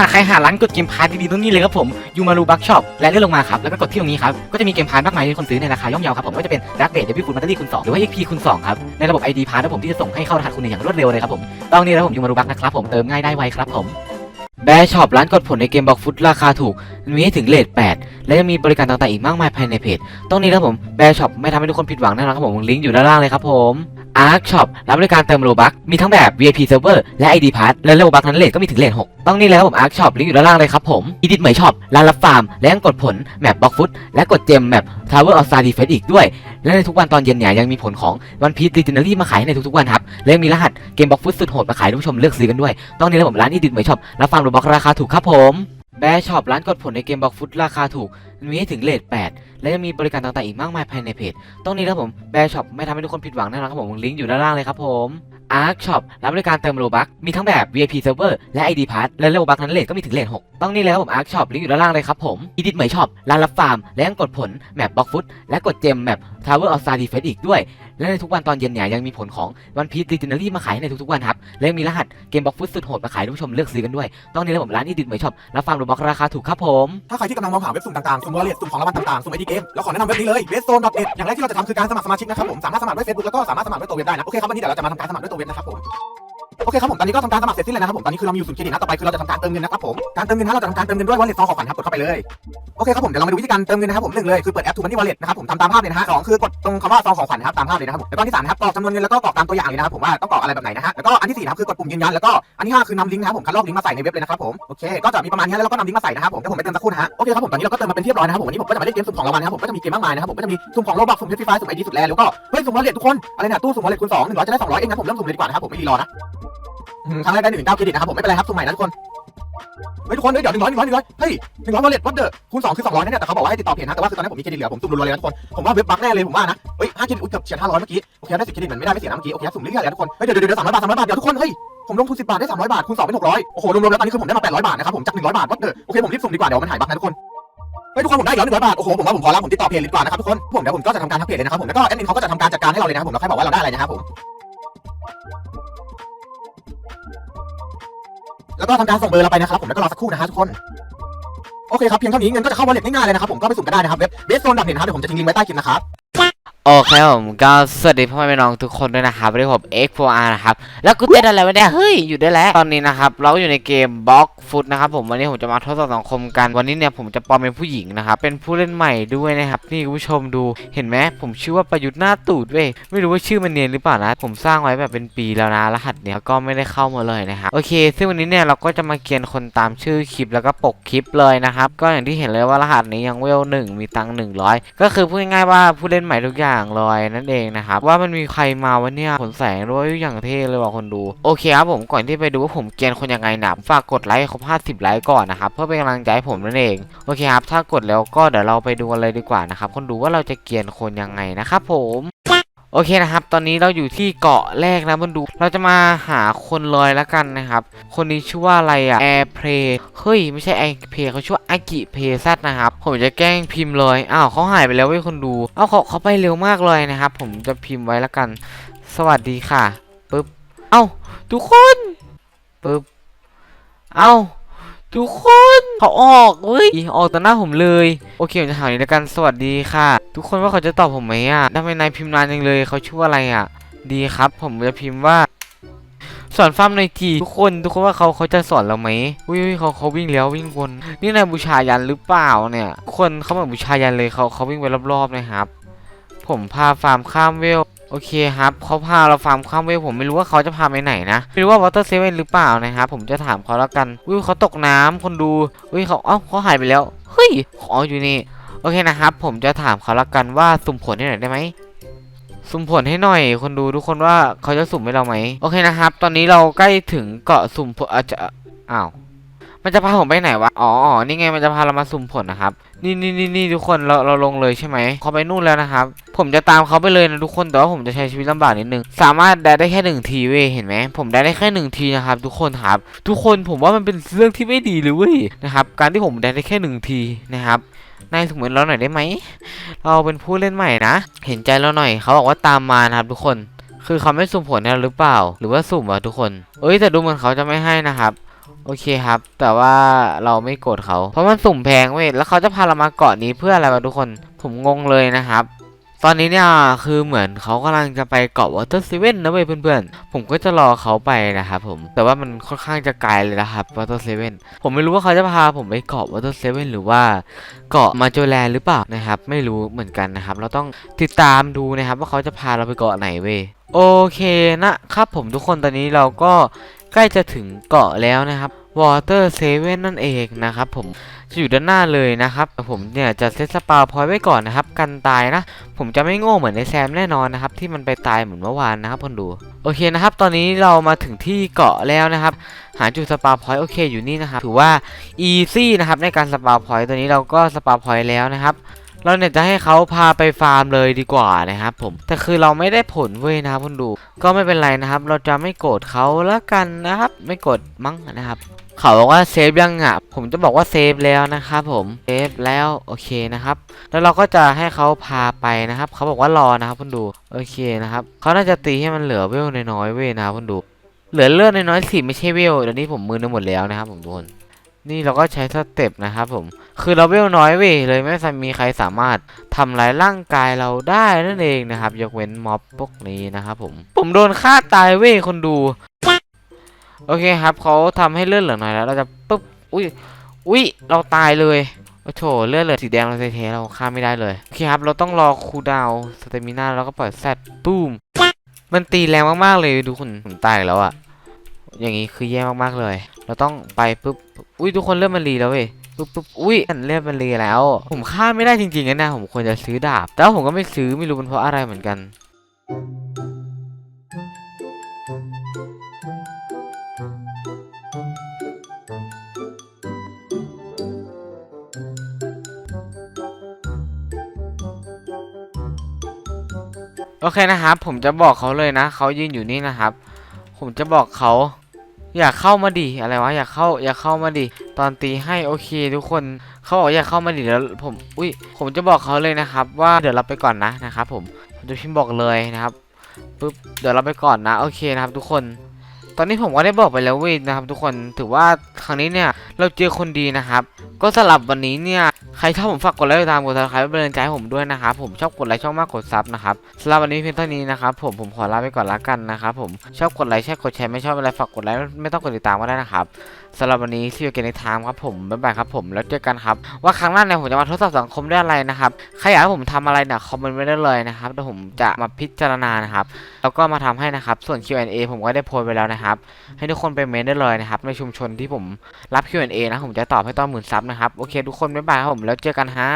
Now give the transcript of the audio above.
หากใครหาร้านกดเกมพาร์ทดีๆตรงนี้เลยครับผมยูมารูบักช็อปและเลื่อนลงมาครับแล้วก็กดที่ตรงนี้ครับก็จะมีเกมพาร์ทมากมายที่คนซื้อในราคาย่อมเยาครับผมก็จะเป็นดักเบดเดบิวฟูดมัตเตอรี่คูณ2หรือว่า XP คูณ2ครับในระบบ ID พาร์ทนะผมที่จะส่งให้เข้ารหัสคุณอย่างรวดเร็วเลยครับผมตองนี้แล้วผมยูมารูบักนะครับผมเติมง่ายได้ไวครับผมแบรช็อปร้านกดผลในเกมบล็อกฟุตราคาถูก มีให้ถึงเลท8 และยังมีบริการต่างๆอีกมากมายภายในเพจต้องนี้ครับผมแบรช็อปไม่ทำให้ทุกคนผิดหวังแน่นอนครับผมลิงก์อยู่ด้านล่างเลยครับผม Arc Shop รับบริการเติมโลบักมีทั้งแบบ VIP Server และ ID Pass และโลบักนั้นเลทก็มีถึงเลท6ต้องนี่เลยครับผม Arc Shop ลิงก์อยู่ด้านล่างเลยครับผม Edit เหมยช็อปร้านรับฟาร์ม และยังกดผลแมปบล็อกฟุตและกดเจมแมป Tower of Star Defense อีกด้วย และในทุกวันตอนเย็นเนี่ยยังมีผลของ One Piece Legendary มาขายในทุกๆวันครับและยังมีรหัสเกมบล็อกฟุตสุดโหดมาขายให้ผู้ชมเลือกซื้อกันด้วย ต้องนี่เลยผมร้าน Edit เหมยช็อปรับฟาร์มโลบักราคาถูกครับผมแบร์ช็อปร้านกดผลในเกมบล็อกฟุตราคาถูก มีให้ถึงเลท8และยังมีบริการต่างๆอีกมากมายภายในเพจต้องนี้ครับผมแบร์ช็อปไม่ทำให้ทุกคนผิดหวังแน่นอนครับผมลิงก์อยู่ด้านล่างเลยครับผม Arc Shop รับบริการเติมโลบักมีทั้งแบบ VIP Server และ ID Pass และโลบักนั้นเลทก็มีถึงเลท6ต้องนี่แล้วผม Arc Shop ลิงก์อยู่ด้านล่างเลยครับผม Edit เหมยช็อปร้านรับฟาร์ม และยังกดผลแมปบล็อกฟุตและกดเจมแมป Tower of Star Defense อีกด้วย และในทุกวันตอนเย็นเนี่ยยังมีผลของวันพีซดิจิเนอรี่มาขายในทุกๆวันครับและยังมีรหัสเกมบ็อกฟุตสุดโหดมาขายทุกผู้ชมเลือกซื้อกันด้วยต้องนี่เลยผมร้าน Edit เหมยช็อปรับฟาร์มโลบักราคาถูกครับผมถ้าใครที่กำลังมองหาเว็บสุ่มต่างๆสุ่มวอลเล็ตสุ่มของรางวัลต่างๆสุ่มไอทีเกมเราขอแนะนำเว็บนี้เลยเวสโซนดอทเอ็ดอย่างแรกที่เราจะทำคือการสมัครสมาชิกนะครับผมสามารถสมัครด้วยเฟซบุ๊กแล้วก็สามารถสมัครด้วยตัวเว็บได้นะโอเคครับวันนี้เดี๋ยวเราจะมาทำการสมัครด้วยตัวเว็บนะครับผม โอเคครับผมตอนนี้ก็ทำการสมัครเสร็จสิ้นแล้วนะครับผมตอนนี้คือเรามีอยู่ศูนย์เครดิตนะต่อไปคือเราจะทำการเติมเงินนะครับผมการเติมเงินนะเราจะทำการเติมเงินด้วย wallet ซองของขวัญครับกดเข้าไปเลยโอเคครับผมเดี๋ยวเรามาดูวิธีการเติมเงินนะครับผมหนึ่งเลยคือเปิดแอป t ูมันนี่ wallet นะครับผมทำตามภาพเลยนะฮะสองคือกดตรงคำว่าซองของขวัญนะครับตามภาพเลยนะครับผมแล้วก็อันที่สามนะครับกรอกจำนวนเงินแล้วก็กรอกตามตัวอย่างเลยนะครับผมว่าต้องกรอกอะไรแบบไหนนะฮะแล้วก็อันที่สี่นะครับคือกดปุ่มยืนยันแล้วก็อันที่ห้าคือนำลิงก์นะครับผมคัดลอกลิงก์มาใส่ในเว็บเลยนะครับผมโอเคก็จะมีประมาณนี้แล้วเราก็นำลิงก์มาใส่นะครับผมเดี๋ยวผมไปเติมสักครู่นะฮะโอเคครับผมตอนนี้เราก็เติมมาเป็นที่เรียบร้อยนะครับผมวันนี้ผมก็จะมาเล่นเกมสุ่มของรางวัลนะครับผมก็จะมีเกมมากมายนะครับผมก็จะมีสุ่มของโลบักสุ่มเพชรฟรีไฟสุ่มไอดีสุดแรงแล้วก็เฮ้ยสุ่มวอลเล็ตทุกคนอะไรเนี่ยตู้สุ่มวอลเล็ตคูณสองหนึ่งร้อยจะได้สองร้อยเองนะผมเริ่มสุ่มเลยดีกว่านะครับผมไม่รีรอนะ ครั้งแรกได้หนึ่งเก้าเครดิตนะครับผมไม่เป็นไรครับสุ่มใหม่นะทุกคนเฮ้ยทุกคนเฮ้ยเดี๋ยวหนึ่งร้อยหนึ่งร้อยหนึ่งร้อยเฮ้ยหนึ่งร้อยวอลเล็ตวัดเดอร์คูณสองคือสองร้อยนะเนี่ยแต่เขาบอกว่าให้ติดต่อเพจนะแต่ว่าคือตอนนี้ผมมีเครดิตเหลือผมสุ่มรัวๆเลยนะทุกคนผมว่าเว็บบั๊กแน่เลยผมว่านะเฮ้ยห้าเครดิตอุ้ยเกือบเฉียดห้าร้อยเมื่อกี้โอเคได้สิบเครดิตเหมือนไม่ได้ไม่เสียนะเมื่อกี้โอเคสุ่มเรื่อยๆเลยทุกคนเฮ้ยเดี๋ยวเดี๋ยวสามร้อยบาทสามร้อยบาทเดี๋ยวทุกคนเฮ้ยผมลงทุนสิบบาทได้สามร้อยบาทคูณสองเป็นหกร้อยโอ้โหรวมๆแล้วตอนนี้คือผมได้มาแปดร้อยบาทนะครับผมจากหนึ่งร้อยบาทวัดเดอร์โอเคผมรีบสุ่มดีกว่าเดี๋ยวมันหายบั๊กนะทุกคนเฮ้ยทุกคนผมได้แล้วหนึ่งร้อยบาทโอ้โหผมว่าผมพอแล้วผมติดต่อเพจดีกว่านะครับทุกคนผมเดี๋ยวผมก็จะทำการทักเพจเลยนะครับผมแล้วก็แอดมินเขาก็จะทำการจัดการให้เราเลยนะครับผมแล้วใค่อยบอกว่าเราได้อะไรนะครับผม แล้วก็ทำการส่งเบอร์เราไปนะครับผมแล้วก็รอสักครู่นะฮะทุกคนโอเคครับเพียงเท่านี้เงินก็จะเข้าวอลเล็ตง่ายๆเลยนะครับผมก็ไปสุ่มกันได้นะครับเว็บเบสโซนดับเน็ตนะครับเดี๋ยวผมจะทิ้งลิงก์ไว้ใต้คลิปนะครับ โอเคผมก็สวัสดีพ่อแม่น้องทุกคนด้วยนะครับวันนี้ผม X4R นะครับ แล้วกูเต้นอะไรวะเนี่ยเฮ้ย อยู่ได้แล้ว ตอนนี้นะครับ เราอยู่ในเกมบล็อกฟุตนะครับผมวันนี้ผมจะมาทดสอบสังคมกัน วันนี้เนี่ยผมจะปลอมเป็นผู้หญิงนะครับ เป็นผู้เล่นใหม่ด้วยนะครับ นี่คุณผู้ชมดูเห็นไหมผมชื่อว่าประยุทธ์หน้าตูดเว้ยไม่รู้ว่าชื่อมันเนียนหรือเปล่านะ ผมสร้างไว้แบบเป็นปีแล้วนะรหัสเนี่ยก็ไม่ได้เข้ามาเลยนะครับโอเค ซึ่งวันนี้เนี่ยเราก็จะมาเกียนคนตามชื่อคลิปแล้วก็ปกคลิปเลยนะครับก็อย่างที่เห็นเลยว่ารหัสนี้ยังเวลหนึ่งมีตังค์หนึ่งร้อยก็คือพูดง่ายๆว่าผู้เล่นใหม่ทุกอย่างางลอยนั่นเองนะครับว่ามันมีใครมาวะเนี่ยขนแสงด้วยอย่างเท่เลยว่ะคนดูโอเคครับผมก่อนที่ไปดูว่าผมเกียนคนยังไงนะฝากกดไลค์ครบ50ไลค์ก่อนนะครับเพื่อเป็นกำลังใจให้ผมนั่นเองโอเคครับถ้ากดแล้วก็เดี๋ยวเราไปดูกันเลยดีกว่านะครับคนดูว่าเราจะเกียนคนยังไงนะครับผม โอเคนะครับ ตอนนี้เราอยู่ที่เกาะแรกนะมันดู เราจะมาหาคนลอยแล้วกันนะครับ คนนี้ชื่อว่าอะไรอะแอร์เพลเฮ้ย ไม่ใช่แอร์เพลเขาชื่อว่าอากิเพซัตนะครับ ผมจะแกล้งพิมพ์เลยอ้าวเขาหายไปแล้วเว้ยคนดู เอ้าเขาเขาไปเร็วมากเลยนะครับ ผมจะพิมพ์ไว้แล้วกัน สวัสดีค่ะปึ๊บ เอ้าทุกคนปึ๊บ เอ้า ทุกคนเขาออกเว้ยออกต่อหน้าผมเลย โอเคผมจะถามนี้แล้วกันสวัสดีค่ะ ทุกคนว่าเขาจะตอบผมไหมอะทำไมนายพิมพ์นานจังเลยเขาชื่ออะไรอะ ดีครับ ผมจะพิมพ์ว่า สอนฟาร์มในอยทีทุกคนทุกคนว่าเขาเขาจะสอนเราไหมอุ้ยเขาเขาวิ่งแล้ววิ่งวนนี่นายบูชายันหรือเปล่าเนี่ย คนเขาเหมือนบูชายันเลยเขาเขาวิ่งไปรอบๆนะครับผมพาฟาร์มข้ามเวล โอเคครับเขาพาเราฟาร์มข้ามเวลผมไม่รู้ว่าเขาจะพาไปไหนนะไม่รู้ว่าวอเตอร์เซเว่นหรือเปล่านะครับผมจะถามเขาแล้วกันอุ้ยเขาตกน้ำคนดูอุ้ยเขาเอ้าเขาหายไปแล้วเฮ้ยอ๋ออยู่นี่โอเคนะครับผมจะถามเขาแล้วกันว่าสุ่มผลให้หน่อยได้ไหมสุ่มผลให้หน่อย คนดูทุกคนว่าเขาจะสุ่มให้เราไหมโอเคนะครับ ตอนนี้เราใกล้ถึงเกาะสุ่มผลอาจจะอ้าว มันจะพาผมไปไหนวะ อ๋อนี่ไงมันจะพาเรามาสุ่มผลนะครับ นี่นี่นี่นี่ทุกคนเราเราลงเลยใช่ไหมเขาไปนู่นแล้วนะครับ ผมจะตามเขาไปเลยนะทุกคน แต่ว่าผมจะใช้ชีวิตลำบากนิดนึง สามารถได้ได้แค่หนึ่งทีเว้ย เห็นไหม ผมได้ได้แค่หนึ่งทีนะครับ ทุกคนครับ ทุกคนผมว่ามันเป็นเรื่องที่ไม่ดีเลยเว้ยนะครับ การที่ผมได้ได้แค่หนึ่งทีนะครับนายสมมติเราหน่อยได้ไหม เราเป็นผู้เล่นใหม่นะ เห็นใจเราหน่อย เขาบอกว่าตามมานะครับ ทุกคน คือเขาไม่สุ่มผลให้เราหรือเปล่า หรือว่าสุ่มวะทุกคน เอ้ยแต่ดูเหมือนเขาจะไม่ให้นะครับ โอเคครับ แต่ว่าเราไม่โกรธเขา เพราะมันสุ่มแพงเว้ย แล้วเขาจะพาเรามาเกาะนี้เพื่ออะไรวะทุกคน ผมงงเลยนะครับ ตอนนี้เนี่ยคือเหมือนเขากำลังจะไปเกาะวอเตอร์เซเว่นนะเว้ยเพื่อนๆ ผมก็จะรอเขาไปนะครับผม แต่ว่ามันค่อนข้างจะไกลเลยนะครับวอเตอร์เซเว่นผมไม่รู้ว่าเขาจะพาผมไปเกาะวอเตอร์เซเว่นหรือว่าเกาะมาโจแลนหรือเปล่านะครับ ไม่รู้เหมือนกันนะครับ เราต้องติดตามดูนะครับ ว่าเขาจะพาเราไปเกาะไหนเว้ย โอเคนะครับผมทุกคนตอนนี้เราก็ใกล้จะถึงเกาะแล้วนะครับ วอเตอร์เซเว่นนั่นเองนะครับผมจะอยู่ด้านหน้าเลยนะครับ ผมเนี่ยจะเซตสปาพอยต์ไว้ก่อนนะครับ กันตายนะ ผมจะไม่โง่เหมือนในแซมแน่นอนนะครับ ที่มันไปตายเหมือนเมื่อวานนะครับคนดู โอเคนะครับ ตอนนี้เรามาถึงที่เกาะแล้วนะครับ หาจุดสปาพอยต์โอเคอยู่นี่นะครับ ถือว่า easy นะครับในการสปาพอยต์ตัวนี้เราก็สปาพอยต์แล้วนะครับเราเนี่ยจะให้เขาพาไปฟาร์มเลยดีกว่านะครับผมแต่คือเราไม่ได้ผลเว้ยนะครับคุณดู ก็ไม่เป็นไรนะครับ เราจะไม่โกรธเขาแล้วกันนะครับ ไม่โกรธมั้งนะครับ เขาบอกว่าเซฟยังอะ ผมจะบอกว่าเซฟแล้วนะครับผม เซฟแล้วโอเคนะครับ แล้วเราก็จะให้เขาพาไปนะครับ เขาบอกว่ารอนะครับคุณดูโอเคนะครับเขาน่าจะตีให้มันเหลือเวลน้อยๆเว้ยนะครับคุณดู เหลือเลือดน้อยๆสิไม่ใช่เวลเดี๋ยวนี้ผมมือไปหมดแล้วนะครับผมทุกคนนี่เราก็ใช้สเต็ปนะครับผม คือเราเวลน้อยเว้ยเลยไม่มีใครสามารถทำร้ายร่างกายเราได้นั่นเองนะครับ ยกเว้นม็อบพวกนี้นะครับผม ผมโดนฆ่าตายเว้ยคนดู โอเคครับเขาทำให้เลือดเหลือหน้อยแล้ว เราจะปุ๊บอุ้ยอุ้ยเราตายเลยโอ้โถเลือดเหลือสีแดงเราเทเราฆ่าไม่ได้เลยโอเคครับ เราต้องรอคูดาวสเตมิน่าแล้วก็ปล่อยแซดบูมมันตีแรงมากๆเลยดูคุณผมตายแล้วอะอย่างนี้คือแย่มากๆเลย เราต้องไปปุ๊บอุ้ยทุกคนเริ่มมันรีแล้วเว้ยปุ๊บปุ๊บอุ้ยอันเลือดมันรีแล้ว ผมฆ่าไม่ได้จริงๆนะผมควรจะซื้อดาบแต่ผมก็ไม่ซื้อไม่รู้เป็นเพราะอะไรเหมือนกัน โอเคนะครับ ผมจะบอกเขาเลยนะเขายืนอยู่นี่นะครับ ผมจะบอกเขาอยากเข้ามาดิอะไรวะอยากเข้าอยากเข้ามาดิตอนตีให้โอเค ทุกคนเขาบอกอยากเข้ามาดิแล้วผมอุ้ยผมจะบอกเขาเลยนะครับ ว่าเดี๋ยวเราไปก่อนนะนะครับ ผมผมจะพิมพ์บอกเลยนะครับปุ๊บเดี๋ยวเราไปก่อนนะโอเคนะครับ ทุกคน ตอนนี้ผมก็ได้บอกไปแล้วเว้ยนะครับ ทุกคนถือว่าครั้งนี้เนี่ยเราเจอคนดีนะครับ ก็สลับวันนี้เนี่ย ใครชอบผมฝากกดไลค์กดติดตามกดซับสไครป์เป็นกำลังใจให้ผมด้วยนะครับ ผมชอบกดไลค์ชอบมากกดซับนะครับสำหรับวันนี้เพียงเท่านี้นะครับผมผมขอลาไปก่อนละกันนะครับผมชอบกดไลค์ใช่กดแชร์ไม่ชอบอะไรฝากกดไลค์ไม่ต้องกดติดตามก็ได้นะครับสำหรับวันนี้ที่อยู่กันในทางครับผมบ๊ายบายครับผมแล้วเจอกันครับ ว่าครั้งหน้าเนี่ยผมจะมาทดสอบสังคมด้วยอะไรนะครับใครอยากให้ผมทำอะไรเนี่ยคอมเมนต์ไว้ได้เลยนะครับเดี๋ยวผมจะมาพิจารณานะครับแล้วก็มาทำให้นะครับส่วน Q&A ผมก็ได้โพสไปแล้วนะครับ ให้ทุกคนไปเมนได้เลยนะครับในชุมชนที่ผมรับ Q&A นะผมจะตอบให้ตอนหมื่นซับนะครับ โอเค ทุกคนบ๊ายบายครับผมแล้วเจอกันฮะ